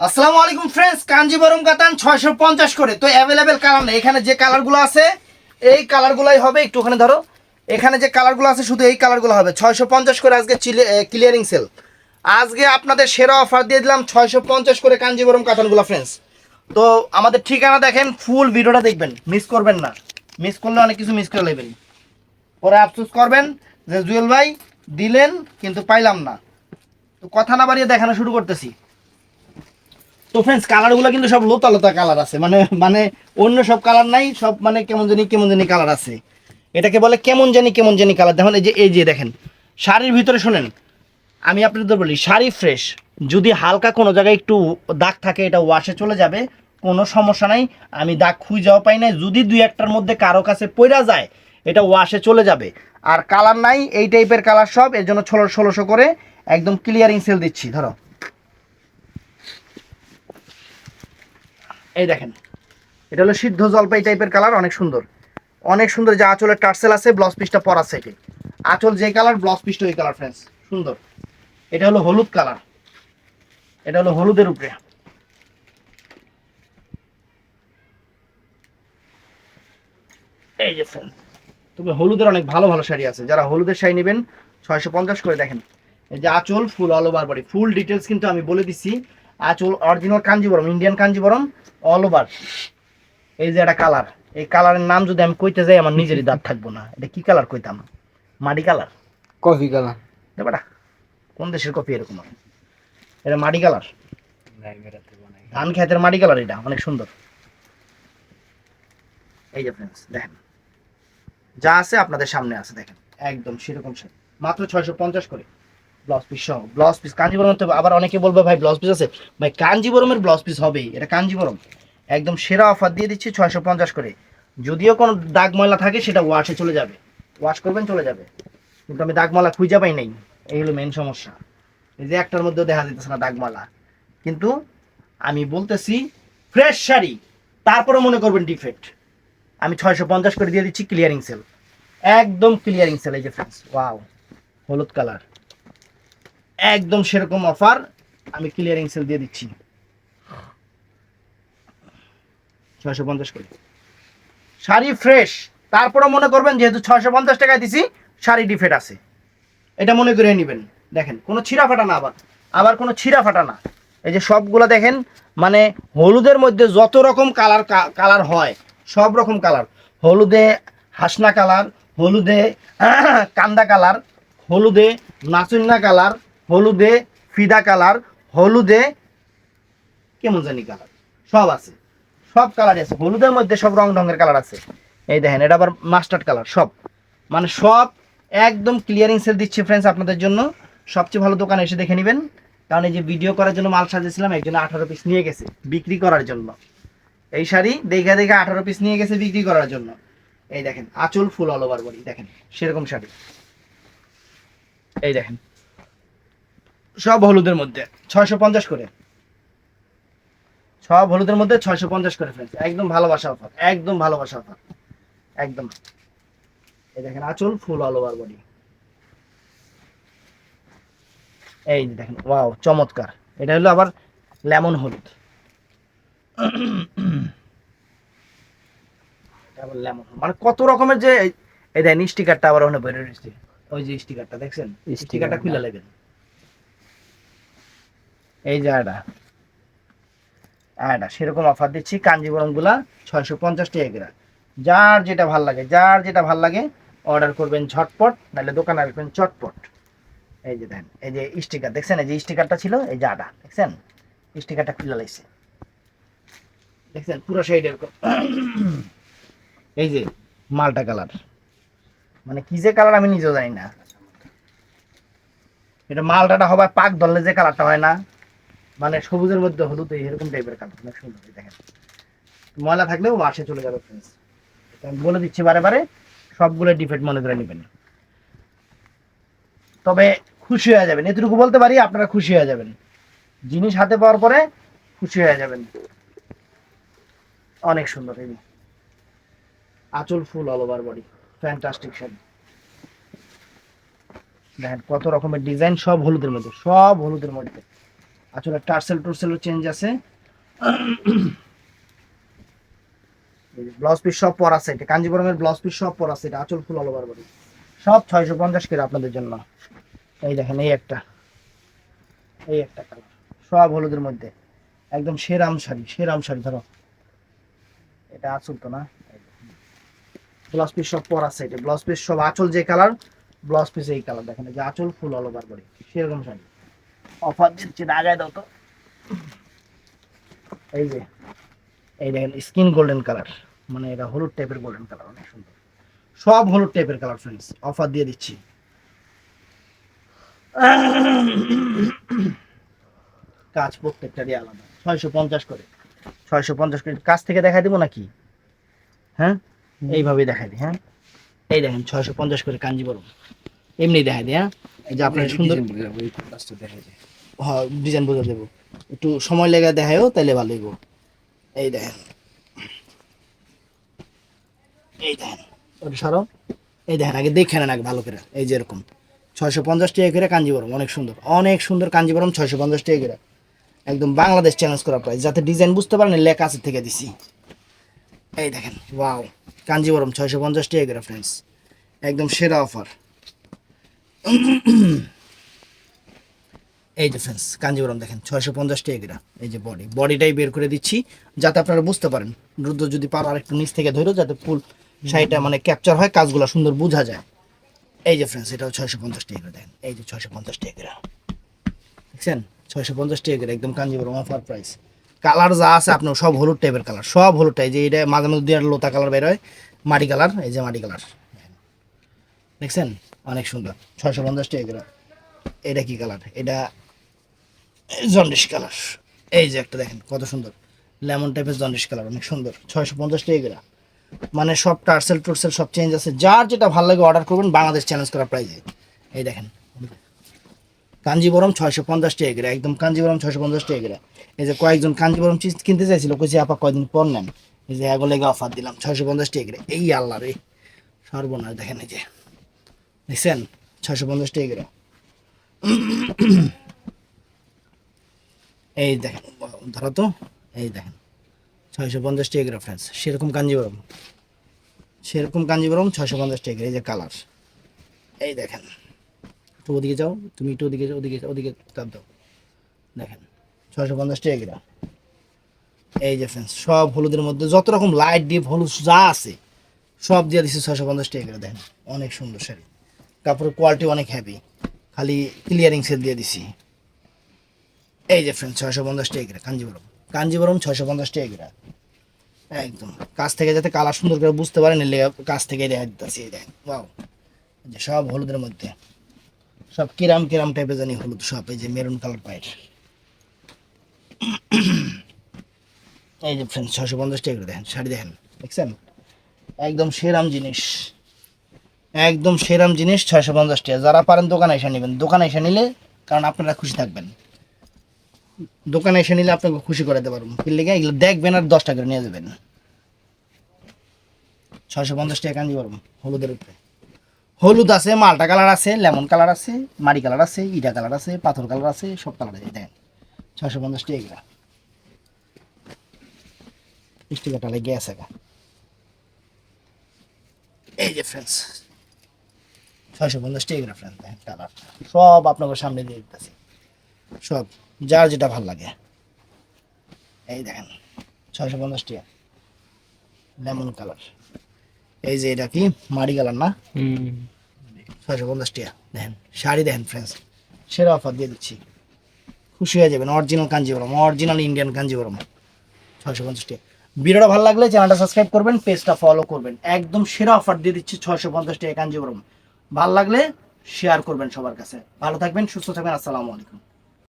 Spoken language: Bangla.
আসসালামু আলাইকুম ফ্রেন্ডস কাঞ্জিবরম কাতান ছয়শো পঞ্চাশ করে। তো অ্যাভেলেবেল কালার নেই। এখানে যে কালারগুলো আছে, এই কালারগুলোই হবে, একটু ওখানে ধরো। এখানে যে কালারগুলো আছে, শুধু এই কালারগুলো হবে। ছয়শো পঞ্চাশ করে আজকে ক্লিয়ারিং সেল আজকে আপনাদের সেরা অফার দিয়ে দিলাম ছয়শো পঞ্চাশ করে কাঞ্জিবরম কাতানগুলো ফ্রেন্ডস তো আমাদের ঠিকানা দেখেন ফুল ভিডিওটা দেখবেন। মিস করবেন না। মিস করলে অনেক কিছু মিস করে নেবেন। পরে আফসোস করবেন যে জুয়েল ভাই দিলেন, কিন্তু পাইলাম না। তো কথা না বাড়িয়ে দেখানো শুরু করতেছি। তো ফ্রেন্ডস কালারগুলো কিন্তু সব লোতা লোতা কালার আছে। মানে মানে অন্য সব কালার নাই, সব মানে কেমন জানি কেমন জানি কালার আছে। এটাকে বলে কেমন জানি কেমন জানি কালার দেখুন, এই যে এই যে দেখেন, শাড়ির ভিতরে শোনেন, আমি আপনাদের বলি, শাড়ি ফ্রেশ যদি হালকা কোনো জায়গায় একটু দাগ থাকে, এটা ওয়াশে চলে যাবে, কোনো সমস্যা নাই। আমি দাগ খুঁজাও পাই নাই। যদি দুই একটার মধ্যে কারও কাছে পড়া যায়, এটা ওয়াশে চলে যাবে। আর কালার নাই, এই টাইপের কালার সব, এর জন্য ষোলো, ষোলোশো করে একদম ক্লিয়ারিং সেল দিচ্ছি, ধরো। এই দেখেন। এটা হলো সিদ্ধ জলপাই টাইপের কালার অনেক সুন্দর। অনেক সুন্দর যে আঁচলের টার্সেল আছে ব্লাউজ পিসটা পরা সেটে আঁচল যে কালার ব্লাউজ পিসটা ওই কালার ফ্রেন্ডস সুন্দর। এটা হলো হলুদ কালার এটা হলো হলুদের উপরে। এই যে ফ্রেন্ড তবে হলুদের অনেক ভালো ভালো শাড়ি আছে। যারা হলুদের শাড়ি নেবেন, ছয়শো পঞ্চাশ করে দেখেন। এই যে আঁচল full all over body full details কিন্তু আমি বলে দিচ্ছি আঁচল original Kanjeevaram Indian Kanjeevaram all over এই যে একটা কালার এই কালারের নাম যদি আমি কইতে যাই আমার নিজেরই দাঁত থাকব না। এটা কি কালার কইতাম? মাটি কালার কফি কালার দেবাটা কোন দেশের কপি এরকম? হয়? এটা মাটি কালার ধান খেতের মাটি কালার এটা অনেক সুন্দর। এই যে ফ্রেন্ডস দেখেন। যা আছে আপনাদের সামনে আছে দেখেন। একদম সেরকম সে মাত্র ছয়শো পঞ্চাশ করে। ব্লাউজ পিস সহ ব্লাউজ পিস কাঞ্জিবরম তো আবার অনেকে বলবে, ভাই ব্লাউজ পিস আছে? ভাই, কাঞ্জিবরমের ব্লাউজ পিস হবেই, এটা কাঞ্জিবরম। একদম সেরা অফার দিয়ে দিচ্ছি ছয়শো পঞ্চাশ করে। যদিও কোনো দাগ ময়লা থাকে, সেটা ওয়াশে চলে যাবে। ওয়াশ করবেন, চলে যাবে। কিন্তু আমি দাগ ময়লা খুঁজে পাই নাই। এই হলো মেন সমস্যা। এই যে একটার মধ্যেও দেখা যেতেছে না দাগমালা কিন্তু আমি বলতেছি ফ্রেশ শাড়ি তারপরে মনে করবেন ডিফেক্ট আমি ছয়শো পঞ্চাশ করে দিয়ে দিচ্ছি ক্লিয়ারিং সেল একদম ক্লিয়ারিং সেল এই যে ফ্রেন্ডস ওয়াও হলুদ কালার একদম সেরকম অফার আমি ক্লিয়ারিং সেল দিয়ে দিচ্ছি। ছয়শো পঞ্চাশ করে। শাড়ি ফ্রেশ তারপরে মনে করবেন, যেহেতু ছয়শো পঞ্চাশ টাকায় দিছি, শাড়ি ডিফেক্ট আছে। এটা মনে করে নেবেন। দেখেন, কোনো ছিঁড়া ফাটা না আবার। আবার কোনো ছিঁড়া ফাটা না। এই যে সবগুলো দেখেন মানে হলুদের মধ্যে যত রকম কালার কালার হয়, সব রকম কালার হলুদে হাসনা কালার হলুদে কান্দা কালার হলুদে নাচুন্না কালার হলুদে ফিদা কালার, হলুদে কেমন জানি কালার? সব আছে। সব কালারই আছে। হলুদের মধ্যে সব রং ঢঙের কালার আছে। এই দেখেন, এটা আবার মাস্টার্ড কালার, সব। মানে সব একদম ক্লিয়ারিং সেল দিচ্ছি ফ্রেন্ডস আপনাদের জন্য। সবচেয়ে ভালো দোকানে এসে দেখে নেবেন। কারণ এই যে ভিডিও করার জন্য মাল সাজিয়েছিলাম, একজন আঠারো পিস নিয়ে গেছে বিক্রি করার জন্য। এই শাড়ি দেখে দেখে আঠারো পিস নিয়ে গেছে বিক্রি করার জন্য। এই দেখেন, আঁচল ফুল অল ওভার বডি দেখেন, সেরকম শাড়ি। এই দেখেন। সব হলুদের মধ্যে ছয়শো পঞ্চাশ করে। সব হলুদের মধ্যে ছয়শো পঞ্চাশ করে ফ্রেন্ডস একদম ভালোবাসা অফার একদম ভালোবাসা অফার একদম। এই দেখেন আঁচল ফুল অল ওভার বডি এই যে দেখেন ওয়াও চমৎকার। এটা হলো আবার লেমন হলুদ। আবার লেমন মানে কত রকমের যে এই- দেখেন স্টিকারটা আবার ওখানে বেরিয়ে হয়েছে ওই যে স্টিকারটা দেখছেন? স্টিকারটা খুলে নেবেন এই যে এটা এটা সেরকম অফার দিচ্ছি কাঞ্জিবরমগুলা ছয়শো পঞ্চাশ টাকা যার যেটা ভালো লাগে, যার যেটা ভালো লাগে অর্ডার করবেন ঝটপট, নাহলে দোকানে আসবেন চটপট। এই যে দেখেন, এই যে স্টিকার দেখছেন? এই যে স্টিকারটা ছিল, এই যে আটা দেখছেন? স্টিকারটা খুলে লাগছে দেখছেন? পুরো সাইড এরকম এই যে মালটা কালার মানে কি যে কালার আমি নিজেও জানি না। এটা মালটাটা হবে পাক ধরলে যে কালারটা হয় না। মানে সবুজের মধ্যে হলুদ এরকম টাইপের কালার, অনেক সুন্দর দেখেন। ময়লা থাকলেও ওয়াশে চলে যাবে ফ্রেন্ডস আমি বলে দিচ্ছি বারে বারে, সবগুলো ডিফেক্ট মনে করে নেবেন। তবে খুশি হয়ে যাবেন, এতটুকু বলতে পারি, আপনারা খুশি হয়ে যাবেন। জিনিস হাতে পাওয়ার পরে খুশি হয়ে যাবেন। অনেক সুন্দর, এই। আঁচল full all over body fantastic sari দেখেন কত রকমের ডিজাইন সব হলুদের মধ্যে, সব হলুদের মধ্যে। আসলে টার্সেল টুরসেলও চেঞ্জ আছে। ব্লাউজ পিস সব পর আছে, এটা কাঞ্জিবরমের ব্লাউজ পিস সব পর আছে, এটা আঁচল ফুল অল ওভার বডি সব ছয়শো পঞ্চাশ করে আপনাদের জন্য। এই দেখেন, এই একটা। এই একটা কালার সব হলুদের মধ্যে। একদম সেরাম শাড়ি সেরাম শাড়ি, ধরো। এটা আঁচল তো না? ব্লাউজ পিস সব পর আছে, এটা ব্লাউজ পিস সব আঁচল যে কালার ব্লাউজ পিস এই কালার দেখেন যে আঁচল ফুল অল ওভার বডি সেরকম শাড়ি। অফার দিচ্ছি আগায় দাও তো। এই যে এই দেখেন স্কিন গোল্ডেন কালার। মানে এটা হলুদ টাইপের গোল্ডেন কালার অনেক সুন্দর। সব হলুদ টাইপের কালার ফ্রেন্ডস অফার দিয়ে দিচ্ছি। কাজ প্রত্যেকটারই আলাদা। ছয়শো পঞ্চাশ করে। ছয়শো পঞ্চাশ করে। কাছ থেকে দেখাই দেবো নাকি? হ্যাঁ? এইভাবে দেখাই দিই হ্যাঁ? এই দেখেন ছয়শো পঞ্চাশ করে কাঞ্জিবরম। এমনি দেখাই দিই হ্যাঁ? যে আপনার সুন্দর হ্যাঁ ডিজাইন বোঝা দেবো। একটু সময় লেগে দেখায়ও তাহলে ভালো হইব। এই দেখেন। এই দেখেন। ওটা সরো। এই দেখেন আগে দেখে নেন আগে ভালো করে। এই যে এরকম। ছয়শো পঞ্চাশ টাকা করে কাঞ্জিবরম অনেক সুন্দর। অনেক সুন্দর কাঞ্জিবরম ছয়শো পঞ্চাশ টাকা করে। একদম বাংলাদেশ চ্যালেঞ্জ করা প্রাইস যাতে ডিজাইন বুঝতে পারেন লেখা আছে থেকে দিছি। এই দেখেন ওয়াও কাঞ্জিবরম ছয়শো পঞ্চাশ টাকা করে ফ্রেন্ডস একদম সেরা অফার এই যে ফ্রেন্ডস কাঞ্জিবরম দেখেন, ছয়শো পঞ্চাশ টাকা এই যে বডি বডিটাই বের করে দিচ্ছি, যাতে আপনারা বুঝতে পারেন। দ্রুত যদি পারো আরেকটু নিচ থেকে ধরো, যাতে ফুল শাড়িটা মানে ক্যাপচার হয়, কাজগুলো সুন্দর বোঝা যায়। এই যে ফ্রেন্ডস এটাও ছয়শো পঞ্চাশ টাকা করে দেখেন, এই যে ছয়শো পঞ্চাশ টাকা করে দেখছেন? ছয়শো পঞ্চাশ টাকা করে একদম কাঞ্জিবরম অফার প্রাইস কালার যা আছে, আপনার সব হলুদ টাইপের কালার সব হলুদ টাইপ যে এটা মাঝে মধ্যে দিয়ে লোতা কালার বের হয় মাটি কালার এই যে মাটি কালার দেখছেন? অনেক সুন্দর। ছয়শো পঞ্চাশ টাকা এটা কি কালার এটা জন্ডিস কালার এই যে একটা দেখেন, কত সুন্দর। লেমন টাইপের জন্ডিস কালার অনেক সুন্দর। ছয়শো পঞ্চাশ টাকা মানে সব টার্সেল টুর্সেল সব চেঞ্জ আছে। যার যেটা ভালো লাগে অর্ডার করবেন বাংলাদেশ চ্যালেঞ্জ করা প্রাইজে এই দেখেন। কাঞ্জিবরম ছয়শো পঞ্চাশ টাকা একদম কাঞ্জিবরম ছয়শো পঞ্চাশ টাকা এই যে কয়েকজন কাঞ্জিবরম চিজ কিনতে চাইছিল, কইছে, আপা, কয়দিন পর নেন? এই যে এগুলো অফার দিলাম, ছয়শো পঞ্চাশ টাকা এই আল্লাহ রে। সর্বনাশ, দেখেন এই যে। দেখছেন? ছয়শো পঞ্চাশ টাকা এই দেখেন, ধরো তো, এই দেখেন, ছয়শো পঞ্চাশ টাকা করে ফ্রেন্ডস সেরকম কাঞ্জিবরম সেরকম কাঞ্জিবরম, ছয়শো পঞ্চাশ টাকা এই যে কালার এই দেখেন, একটু ওদিকে যাও, তুমি একটু ওদিকে ওদিকে ওদিকে তাপ দাও। দেখেন, ছয়শো পঞ্চাশ টাকা এই যে ফ্রেন্ডস সব হলুদের মধ্যে, যত রকম লাইট ডিপ হলুদ যা আছে, সব দিয়ে দিচ্ছে ছয়শো পঞ্চাশ টাকা দেখেন, অনেক সুন্দর শাড়ি। কাপড়ের কোয়ালিটি অনেক হ্যাভি খালি ক্লিয়ারিং সেল দিয়ে দিছি। এই যে ফ্রেন্ড ছয়শো পঞ্চাশ টাকা কাঞ্জিবরম। কাঞ্জিবরম ছয়শো পঞ্চাশ টাকা একদম। কাছ থেকে যাতে কালার সুন্দর করে বুঝতে পারেন এর লেগে কাছ থেকে দেখা দিতেছি দেখেন ওয়াও যে সব হলুদের মধ্যে। সব কিরাম কিরাম টাইপের জানি হলুদ সব, এই যে মেরুন কালার পায়ের। এই যে ফ্রেন্ড ছয়শো পঞ্চাশ টাকা দেখেন, শাড়ি দেখেন। দেখছেন? একদম সেরাম জিনিস। একদম সেরাম জিনিস ছয়শো পঞ্চাশ টাকা। যারা পারেন দোকানে এসে নেবেন। দোকানে এসে নিলে, কারণ আপনারা খুশি থাকবেন। দোকানে এসে নিলে আপনাকে খুশি করাতে পারব। লেগে এগুলো দেখবেন আর দশ টাকা করে নিয়ে যাবেন। ছয়শো পঞ্চাশ টাকা কাঞ্জি পারব হলুদের উপরে। হলুদ আছে, মালটা কালার আছে, লেমন কালার আছে মাটি কালার আছে, ইটা কালার আছে, পাথর কালার আছে, সব কালার আছে, দেখেন। ছয়শো পঞ্চাশ টাকা স্টিকারটা লেগে আছে এই যে ফ্রেন্ডস ছয়শো পঞ্চাশ টাকা ফ্রেন্ড দেখেন কালার। সব আপনাদের সামনে দিয়ে দিতেছি। সব যার যেটা ভালো লাগে। এই দেখেন ছয়শো পঞ্চাশ টাকা। Lemon colour. এই যে এটা কি? মারি কালার না? ছয়শো পঞ্চাশ টাকা। দেখেন শাড়ি দেখেন ফ্রেন্ডস সেরা অফার দিয়ে দিচ্ছি। খুশি হয়ে যাবেন original Kanjeevaram original Indian Kanjeevaram. ছয়শো পঞ্চাশ টাকা। ভিডিওটা ভালো লাগলে চ্যানেলটা সাবস্ক্রাইব করবেন পেজটা ফলো করবেন। একদম সেরা অফার দিয়ে দিচ্ছি ছয়শো পঞ্চাশ টাকা কাঞ্জিবরম। ভালো লাগলে শেয়ার করবেন সবার কাছে। ভালো থাকবেন সুস্থ থাকবেন আসসালামু আলাইকুম।